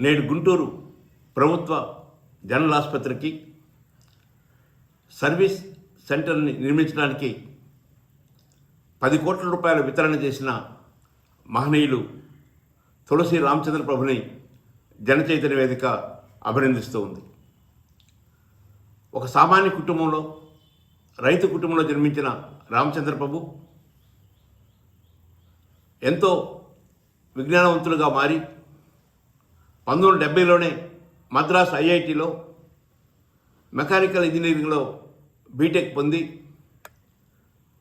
నేడు గుంటూరు ప్రభుత్వ జనరల్ ఆసుపత్రికి సర్వీస్ సెంటర్ని నిర్మించడానికి పది కోట్ల రూపాయల వితరణ చేసిన మహనీయులు తులసి రామచంద్ర ప్రభుని జనచైతన్య వేదిక అభినందిస్తూ ఉంది. ఒక సామాన్య కుటుంబంలో రైతు కుటుంబంలో జన్మించిన రామచంద్ర ప్రభు ఎంతో విజ్ఞానవంతులుగా మారి పంతొమ్మిది వందల డెబ్బైలోనే మద్రాస్ ఐఐటిలో మెకానికల్ ఇంజనీరింగ్లో బీటెక్ పొంది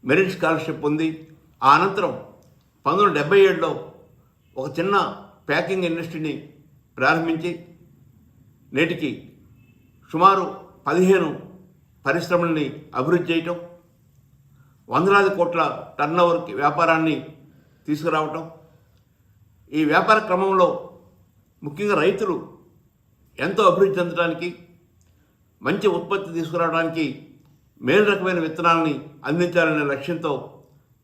మెరిట్ స్కాలర్షిప్ పొంది ఆ అనంతరం పంతొమ్మిది వందల డెబ్బై ఏడులో ఒక చిన్న ప్యాకింగ్ ఇండస్ట్రీని ప్రారంభించి నేటికి సుమారు పదిహేను పరిశ్రమల్ని అభివృద్ధి చేయటం వందలాది కోట్ల టర్నోవర్కి వ్యాపారాన్ని తీసుకురావటం. ఈ వ్యాపార క్రమంలో ముఖ్యంగా రైతులు ఎంతో అభివృద్ధి చెందడానికి మంచి ఉత్పత్తి తీసుకురావడానికి మేలు రకమైన విత్తనాలని అందించాలనే లక్ష్యంతో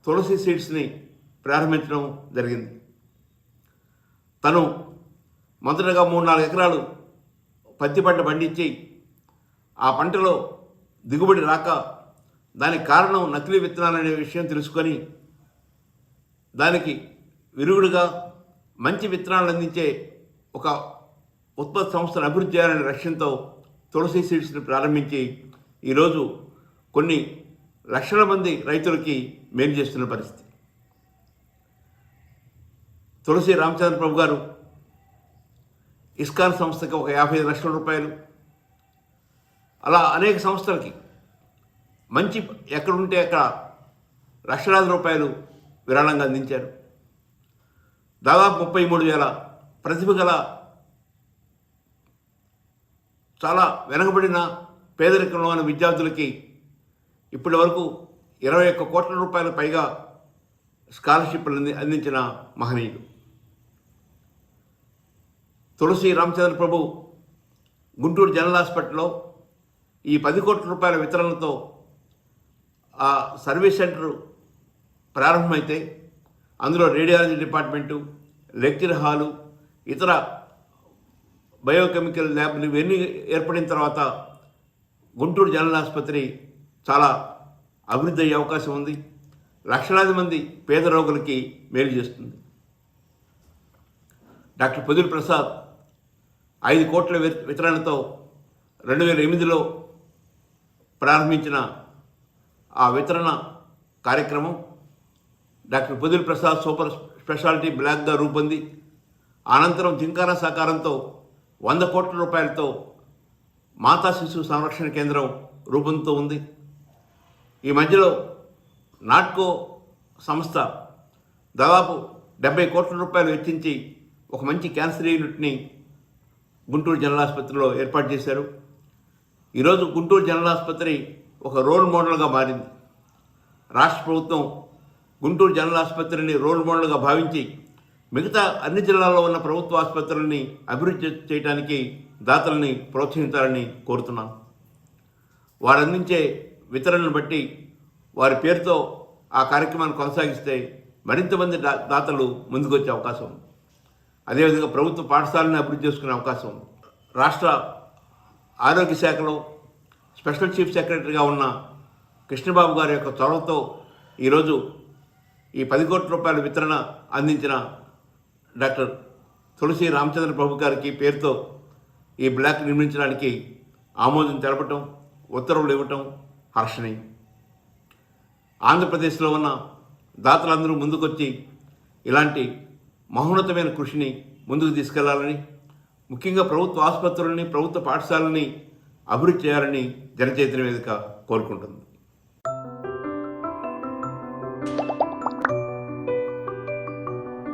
తులసి సీడ్స్ని ప్రారంభించడం జరిగింది. తను మొదటగా మూడు నాలుగు ఎకరాలు పత్తి పంట పండించి ఆ పంటలో దిగుబడి రాక దానికి కారణం నకిలీ విత్తనాలనే విషయం తెలుసుకొని దానికి విరుగుడుగా మంచి విత్తనాలు అందించే ఒక ఉత్పత్తి సంస్థను అభివృద్ధి చేయాలనే లక్ష్యంతో తులసి సీడ్స్ని ప్రారంభించి ఈరోజు కొన్ని లక్షల మంది రైతులకి మేలు చేస్తున్న పరిస్థితి. తులసి రామచంద్ర ప్రభు గారు ఇస్కాన్ సంస్థకి ఒక యాభై ఐదు లక్షల రూపాయలు. అలా అనేక సంస్థలకి మంచి ఎక్కడుంటే అక్కడ లక్షలాది రూపాయలు విరాళంగా అందించారు. దాదాపు ముప్పై మూడు వేల ప్రతిభ గల చాలా వెనకబడిన పేదరికంలో ఉన్న విద్యార్థులకి ఇప్పటి వరకు ఇరవై ఒక్క కోట్ల రూపాయల పైగా స్కాలర్షిప్లు అంది అందించిన మహనీయుడు. తులసి రామచంద్ర ప్రభు గుంటూరు జనరల్ హాస్పిటల్లో ఈ పది కోట్ల రూపాయల వితరణతో ఆ సర్వీస్ సెంటర్ ప్రారంభమైతే అందులో రేడియాలజీ డిపార్ట్మెంటు లెక్చర్ హాలు ఇతర బయోకెమికల్ ల్యాబ్లు ఇవన్నీ ఏర్పడిన తర్వాత గుంటూరు జనరల్ ఆసుపత్రి చాలా అభివృద్ధి అయ్యే అవకాశం ఉంది. లక్షలాది మంది పేద రోగులకి మేలు చేస్తుంది. డాక్టర్ పొదుల్ ప్రసాద్ ఐదు కోట్ల వితరణతో రెండు వేల ఎనిమిదిలో ప్రారంభించిన ఆ వితరణ కార్యక్రమం doctor Podili Prasad super speciality బ్లాక్గా రూపొంది. అనంతరం జింకారా సహకారంతో వంద కోట్ల రూపాయలతో మాతా శిశు సంరక్షణ కేంద్రం రూపంతో ఉంది. ఈ మధ్యలో నాట్కో సంస్థ దాదాపు డెబ్బై కోట్ల రూపాయలు వెచ్చించి ఒక మంచి క్యాన్సర్ యూనిట్ని గుంటూరు జనరల్ ఆసుపత్రిలో ఏర్పాటు చేశారు. ఈరోజు గుంటూరు జనరల్ ఆసుపత్రి ఒక రోల్ మోడల్గా మారింది. రాష్ట్ర ప్రభుత్వం గుంటూరు జనరల్ ఆసుపత్రిని రోల్ మోడల్గా భావించి మిగతా అన్ని జిల్లాల్లో ఉన్న ప్రభుత్వ ఆసుపత్రులని అభివృద్ధి చేయడానికి దాతల్ని ప్రోత్సహించాలని కోరుతున్నాను. వారు అందించే వితరణను బట్టి వారి పేరుతో ఆ కార్యక్రమాన్ని కొనసాగిస్తే మరింత మంది దా దాతలు ముందుకొచ్చే అవకాశం ఉంది. అదేవిధంగా ప్రభుత్వ పాఠశాలను అభివృద్ధి చేసుకునే అవకాశం ఉంది. రాష్ట్ర ఆరోగ్య శాఖలో స్పెషల్ చీఫ్ సెక్రటరీగా ఉన్న కృష్ణబాబు గారి యొక్క చొరవతో ఈరోజు ఈ పది కోట్ల రూపాయల వితరణ అందించిన డాక్టర్ తులసి రామచంద్ర ప్రభు గారికి పేరుతో ఈ బ్లాక్ నిర్మించడానికి ఆమోదం తెలపటం ఉత్తర్వులు ఇవ్వటం హర్షణీయం. ఆంధ్రప్రదేశ్లో ఉన్న దాతలందరూ ముందుకొచ్చి ఇలాంటి మహోన్నతమైన కృషిని ముందుకు తీసుకెళ్ళాలని ముఖ్యంగా ప్రభుత్వ ఆసుపత్రులని ప్రభుత్వ పాఠశాలని అభివృద్ధి చేయాలని జనచైతన్య వేదిక కోరుకుంటుంది.